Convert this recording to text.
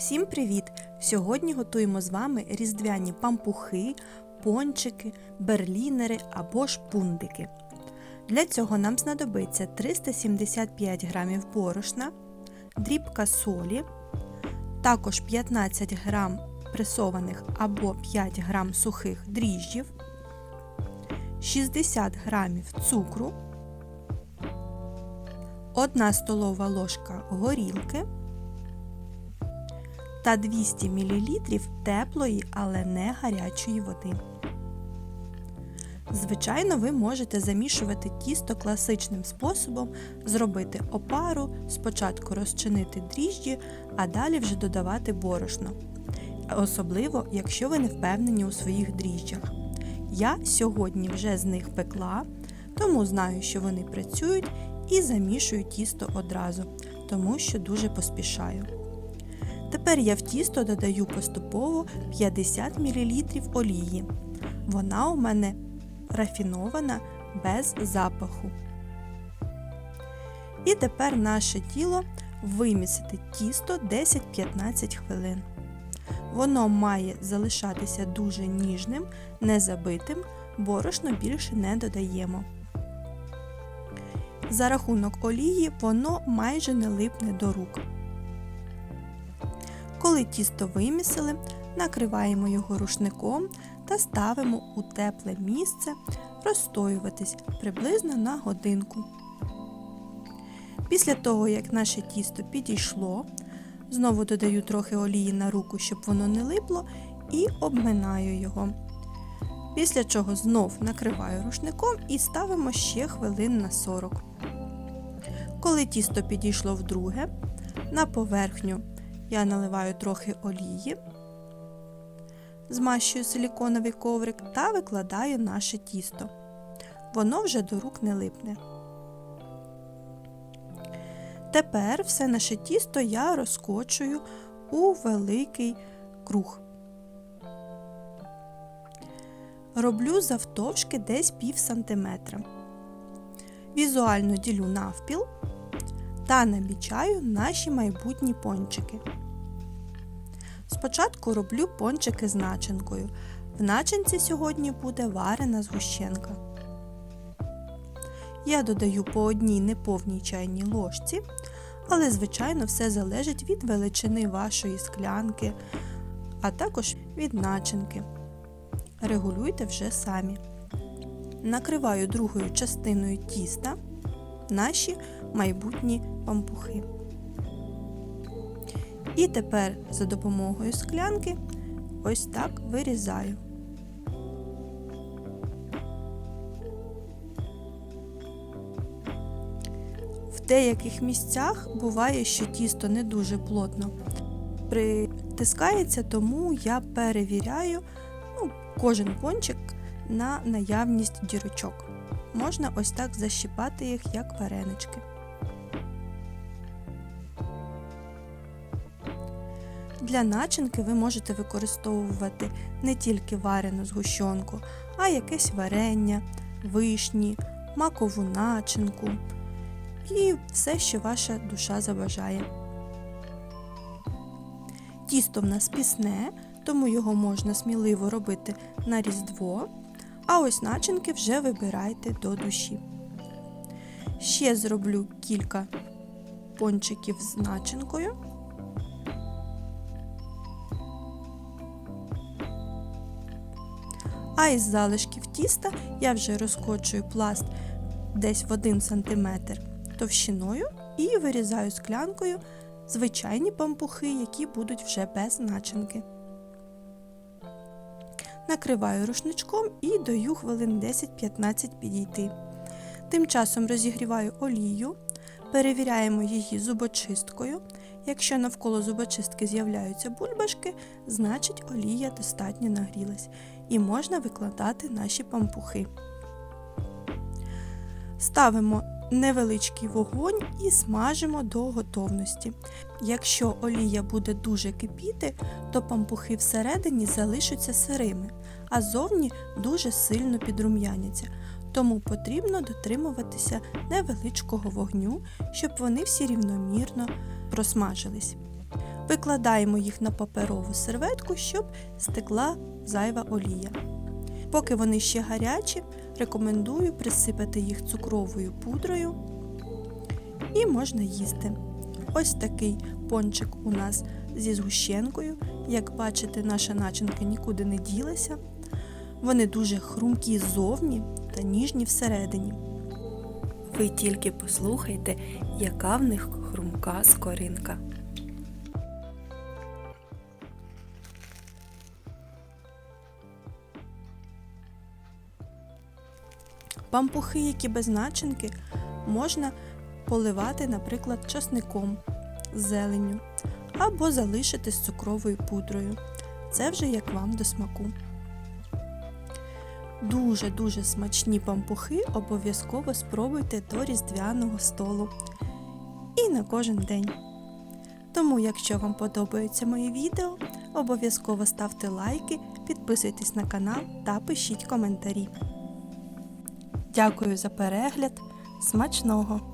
Всім привіт! Сьогодні готуємо з вами різдвяні пампухи, пончики, берлінери або ж пундики. Для цього нам знадобиться 375 г борошна, дрібка солі, також 15 г пресованих або 5 г сухих дріжджів, 60 г цукру, 1 столова ложка горілки та 200 мл теплої, але не гарячої води. Звичайно, ви можете замішувати тісто класичним способом, зробити опару, спочатку розчинити дріжджі, а далі вже додавати борошно. Особливо, якщо ви не впевнені у своїх дріжджах. Я сьогодні вже з них пекла, тому знаю, що вони працюють і замішую тісто одразу, тому що дуже поспішаю. Tепер я в тісто додаю поступово 50 мл олії. Вона у мене рафінована без запаху. І тепер наше тіло вимісити тісто 10-15 хвилин. Воно має залишатися дуже ніжним, не забитим, борошно більше не додаємо. За рахунок олії воно майже не липне до рук. Коли тісто вимісили, накриваємо його рушником та ставимо у тепле місце розстоюватись приблизно на годинку. Після того, як наше тісто підійшло, знову додаю трохи олії на руку, щоб воно не липло, і обминаю його. Після чого знов накриваю рушником і ставимо ще хвилин на 40. Коли тісто підійшло вдруге, на поверхню я наливаю трохи олії, змащую силіконовий коврик та викладаю наше тісто. Воно вже до рук не липне. Тепер все наше тісто я розкочую у великий круг. Роблю завтовшки десь пів сантиметра. Візуально ділю навпіл та намічаю наші майбутні пончики. Спочатку роблю пончики з начинкою. В начинці сьогодні буде варена згущенка. Я додаю по одній неповній чайній ложці, але, звичайно, все залежить від величини вашої склянки, а також від начинки. Регулюйте вже самі. Накриваю другою частиною тіста наші майбутні пампухи. І тепер за допомогою склянки ось так вирізаю. В деяких місцях буває, що тісто не дуже плотно притискається, тому я перевіряю ну, кожен пончик на наявність дірочок. Можна ось так защіпати їх, як варенички. Для начинки ви можете використовувати не тільки варену згущенку, а якесь варення, вишні, макову начинку і все, що ваша душа забажає. Тісто в нас пісне, тому його можна сміливо робити на різдво, а ось начинки вже вибирайте до душі. Ще зроблю кілька пончиків з начинкою. А із залишків тіста я вже розкочую пласт десь в 1 см товщиною і вирізаю склянкою звичайні пампухи, які будуть вже без начинки. Накриваю рушничком і даю хвилин 10-15 підійти. Тим часом розігріваю олію, перевіряємо її зубочисткою. Якщо навколо зубочистки з'являються бульбашки, значить олія достатньо нагрілась і можна викладати наші пампухи. Ставимо невеличкий вогонь і смажимо до готовності. Якщо олія буде дуже кипіти, то пампухи всередині залишаться сирими, а зовні дуже сильно підрум'яняться. Тому потрібно дотримуватися невеличкого вогню, щоб вони всі рівномірно просмажились. Викладаємо їх на паперову серветку, щоб стекла зайва олія. Поки вони ще гарячі, рекомендую присипати їх цукровою пудрою і можна їсти. Ось такий пончик у нас зі згущенкою. Як бачите, наша начинка нікуди не ділася. Вони дуже хрумкі ззовні та ніжні всередині. Ви тільки послухайте, яка в них хрумка скоринка. Пампухи, які без начинки, можна поливати, наприклад, часником, зеленню або залишити з цукровою пудрою. Це вже як вам до смаку. Дуже-дуже смачні пампухи обов'язково спробуйте до різдвяного столу і на кожен день. Тому, якщо вам подобаються мої відео, обов'язково ставте лайки, підписуйтесь на канал та пишіть коментарі. Дякую за перегляд. Смачного!